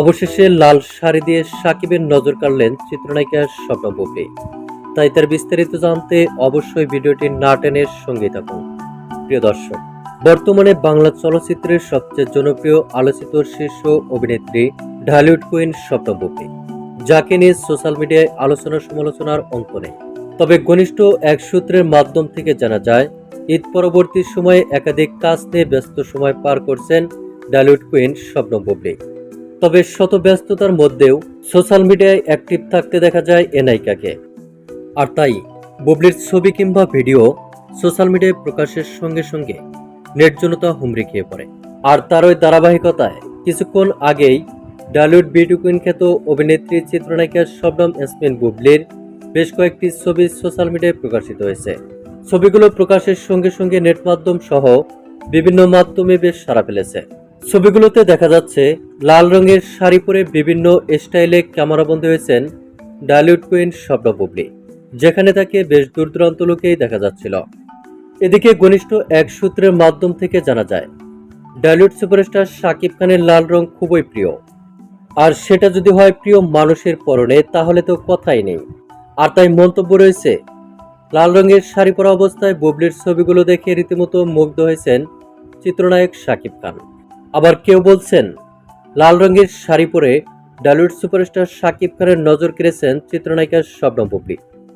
অবশেষে লাল শাড়ি দিয়ে সাকিবের নজর কাড়লেন চিত্রনায়িকা স্বপ্ন বুবলি তাই তার বিস্তারিত জানতে অবশ্যই ভিডিওটি না টেনে সঙ্গে থাকুন। প্রিয় দর্শক, বর্তমানে বাংলা চলচ্চিত্রের সবচেয়ে জনপ্রিয় আলোচিত শীর্ষ অভিনেত্রী ঢালিউড কুইন স্বপ্ন বুবলি যাকে নিয়ে সোশ্যাল মিডিয়ায় আলোচনা সমালোচনার অন্ত নেই। তবে ঘনিষ্ঠ এক সূত্রের মাধ্যম থেকে জানা যায়, ঈদ পরবর্তী সময়ে একাধিক কাজ নিয়ে ব্যস্ত সময় পার করছেন ডালিউড কুইন স্বপ্ন বুবলি তবে শত ব্যস্ততার মধ্যেও সোশ্যাল মিডিয়ায় অ্যাক্টিভ থাকতে দেখা যায় এ নায়িকাকে। আর তাই, বুবলির ছবি কিংবা ভিডিও সোশ্যাল মিডিয়ায় প্রকাশের সঙ্গে সঙ্গে নেট জনতা হুমড়ি খেয়ে পড়ে। আর তার ওই ধারাবাহিকতায় কিছুক্ষণ আগেই ডালিউড বিউটি কুইন খ্যাত অভিনেত্রী, চিত্রনায়িকা শবনম এসমিন বুবলির বেশ কয়েকটি ছবি সোশ্যাল মিডিয়ায় প্রকাশিত হয়েছে। ছবিগুলো প্রকাশের সঙ্গে সঙ্গে নেট মাধ্যম সহ বিভিন্ন মাধ্যমে বেশ সাড়া ফেলেছে। ছবিগুলোতে দেখা যাচ্ছে, লাল রঙের শাড়ি পরে বিভিন্ন স্টাইলে ক্যামেরাবন্দি হয়েছেন ডালিউড কুইন স্বপ্ন বুবলি, যেখানে তাকে বেশ দূর দূরান্ত লোকেই দেখা যাচ্ছিল। এদিকে ঘনিষ্ঠ এক সূত্রের মাধ্যম থেকে জানা যায়, ডালিউড সুপারস্টার শাকিব খানের লাল রং খুবই প্রিয়। আর সেটা যদি হয় প্রিয় মানুষের পরনে, তাহলে তো কথাই নেই। আর তাই মন্তব্য রয়েছে, লাল রঙের শাড়ি পরা অবস্থায় বুবলির ছবিগুলো দেখে রীতিমতো মুগ্ধ হয়েছেন চিত্রনায়ক শাকিব খান। আবার কেউ বলছেন, লাল রঙের শাড়ি পরে ডালিউড সুপারস্টার শাকিব খানের নজর কেড়েছেন চিত্রনায়িকা শবনম বুবলি